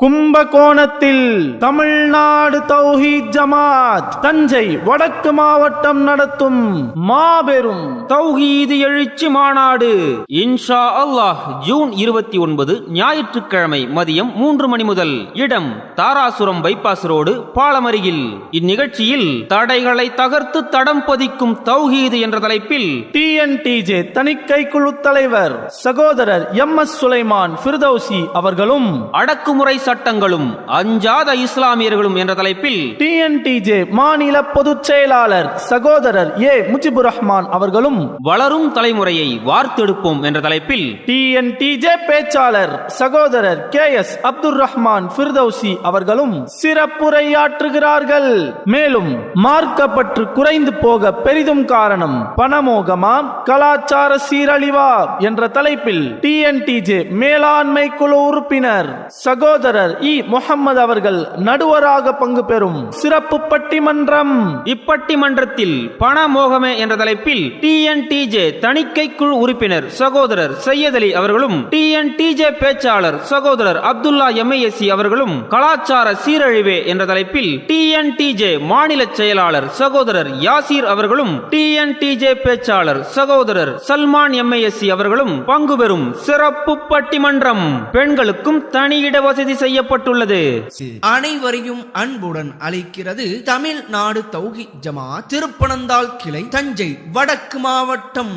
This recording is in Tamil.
கும்பகோணத்தில் தமிழ்நாடு தௌஹீத் ஜமாத் தஞ்சை வடக்கு மாவட்டம் நடத்தும் மாபெரும் தௌஹீது எழுச்சி மாநாடு. இன்ஷா அல்லாஹ் ஜூன் இருபத்தி ஒன்பது ஞாயிற்றுக்கிழமை மதியம் மூன்று மணி முதல் இடம் தாராசுரம் பைபாஸ் ரோடு பாலமருகில். இந்நிகழ்ச்சியில் தடைகளை தகர்த்து தடம் பதிக்கும் தௌஹீது என்ற தலைப்பில் டிஎன்டிஜே தணிக்கை குழு தலைவர் சகோதரர் எம் எஸ் சுலைமான் ஃபிர்தௌசி அவர்களும் அடக்குமுறை சட்டங்களும் அஞ்சாத இஸ்லாமியர்களும் என்ற தலைப்பில் டிஎன்டிஜே மாநில பொதுச் செயலாளர் சகோதரர் ஏ. முஜிபுர் ரஹ்மான் அவர்களும் வளரும் தலைமுறையை வார்த்தெடுப்போம் என்ற தலைப்பில் டிஎன்டிஜே பேச்சாளர் சகோதரர் கே எஸ் அப்துல் ரஹ்மான் ஃபிர்தௌசி அவர்களும் சிறப்புரையாற்றுகிறார்கள். மேலும் மார்க்கப்பற்று குறைந்து போக பெரிதும் காரணம் பணமோகமா கலாச்சார சீரழிவா என்ற தலைப்பில் டிஎன்டிஜே மேலாண்மை குழு உறுப்பினர் சகோதரர் இ முகம்மது அவர்கள் நடுவராக பங்கு பெறும் சிறப்பு பட்டிமன்றம். இப்பட்டிமன்றத்தில் பணமோகமே என்ற தலைப்பில் டிஎன்டிஜே தணிக்கை குழு உறுப்பினர் சகோதரர் சையத் அலி அவர்களும் டிஎன்டிஜே பேச்சாளர் சகோதரர் அப்துல்லா எம்ஐஎஸ்சி அவர்களும் கலாச்சார சீரழிவே என்ற தலைப்பில் டிஎன்டிஜே மாநில செயலாளர் சகோதரர் யாசீர் அவர்களும் டிஎன்டிஜே பேச்சாளர் சகோதரர் சல்மான் எம்ஐஎஸ்சி அவர்களும் பங்கு பெறும் சிறப்பு பட்டிமன்றம். பெண்களுக்கும் தனியிட வசதி செய்யப்பட்டுள்ளது. அனைவரையும் அன்புடன் அழைக்கிறது தமிழ்நாடு தௌஹி ஜமா திருப்பனந்தாள் கிளை தஞ்சை வடக்கு மாவட்டம்.